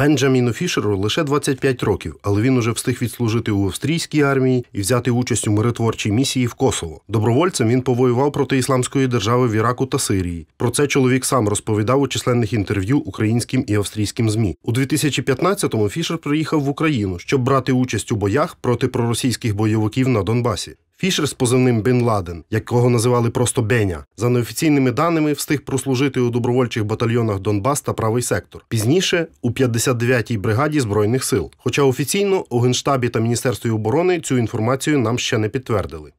Бенджаміну Фішеру лише 25 років, але він уже встиг відслужити у австрійській армії і взяти участь у миротворчій місії в Косово. Добровольцем він повоював проти ісламської держави в Іраку та Сирії. Про це чоловік сам розповідав у численних інтерв'ю українським і австрійським змі. У 2015-му Фішер приїхав в Україну, щоб брати участь у боях проти проросійських бойовиків на Донбасі. Фішер з позивним Бен Ладен, якого називали просто Беня, за неофіційними даними встиг прослужити у добровольчих батальйонах Донбас та правий сектор. Пізніше у 59-й бригаді збройних сил. Хоча офіційно у Генштабі та Міністерстві оборони цю інформацію нам ще не підтвердили.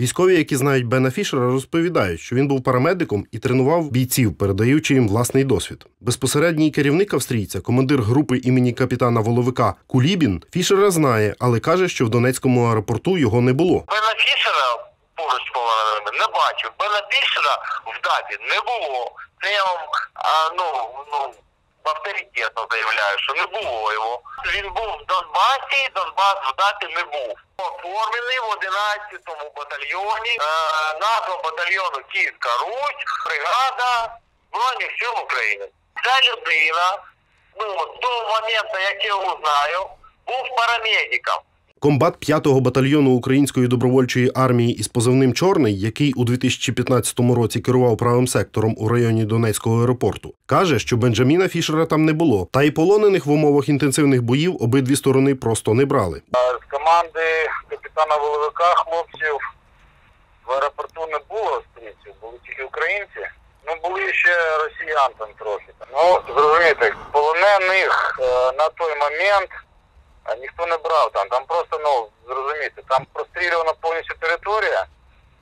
Військові, які знають Бена Фішера, розповідають, що він був парамедиком і тренував бійців, передаючи їм власний досвід. Безпосередній керівник австрійця, командир групи імені капітана Воловика Кулібін, Фішера знає, але каже, що в Донецькому аеропорту його не було. Бена Фішера поруч з не бачив. Бена Фішера в дабі не було. Це я вам а, ну, ну, авторитетно заявляю, що не було його. Він був в Донбасі, Донбас в дабі не був. Оформлений в 11-му батальйоні. Е, назва батальйону Київська Русь, бригада Збройних сил України. Ця людина, ну, до моменту, як я його знаю, був парамедиком. Комбат 5-го батальйону Української добровольчої армії із позивним Чорний, який у 2015 році керував правим сектором у районі Донецького аеропорту, каже, що Бенджаміна Фішера там не було, та й полонених в умовах інтенсивних боїв обидві сторони просто не брали. З команди капітана Воловика хлопців в аеропорту не було австрійців, були тільки українці. Ну були ще росіян там трохи. Ну зрозумієте, полонених е, на той момент е, ніхто не брав там. Там просто ну зрозумієте, там прострілювана повністю територія.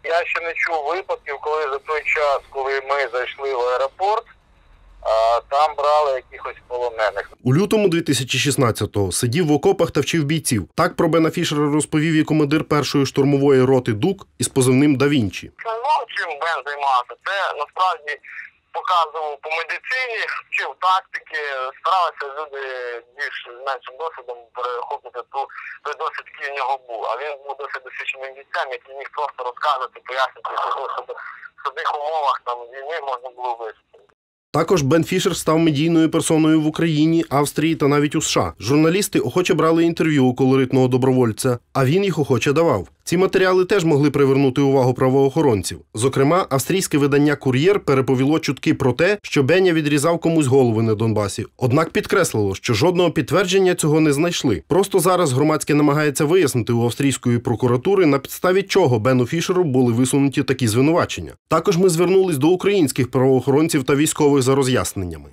Я ще не чув випадків, коли за той час, коли ми зайшли в аеропорт, там брали якихось полонених. У лютому 2016-го сидів в окопах та вчив бійців. Так про Бена Фішера розповів і командир першої штурмової роти Дук із позивним Да Вінчі. Основному чим Бен займався, це насправді показував по медицині, вчив тактики, старалися люди більш з меншим досвідом перехопити ту той досвід, який в нього був. А він був досить досвідченим бійцем, який міг просто розказувати, пояснити, що в одних умовах там війни можна було вижити. Також Бен Фішер став медійною персоною в Україні, Австрії та навіть у США. Журналісти охоче брали інтерв'ю у колоритного добровольця, а він їх охоче давав. Ці матеріали теж могли привернути увагу правоохоронців. Зокрема, австрійське видання Кур'єр переповіло чутки про те, що Беня відрізав комусь голови на Донбасі. Однак підкреслило, що жодного підтвердження цього не знайшли. Просто зараз громадське намагається вияснити у австрійської прокуратури, на підставі чого Бену Фішеру були висунуті такі звинувачення. Також ми звернулись до українських правоохоронців та військових за роз'ясненнями.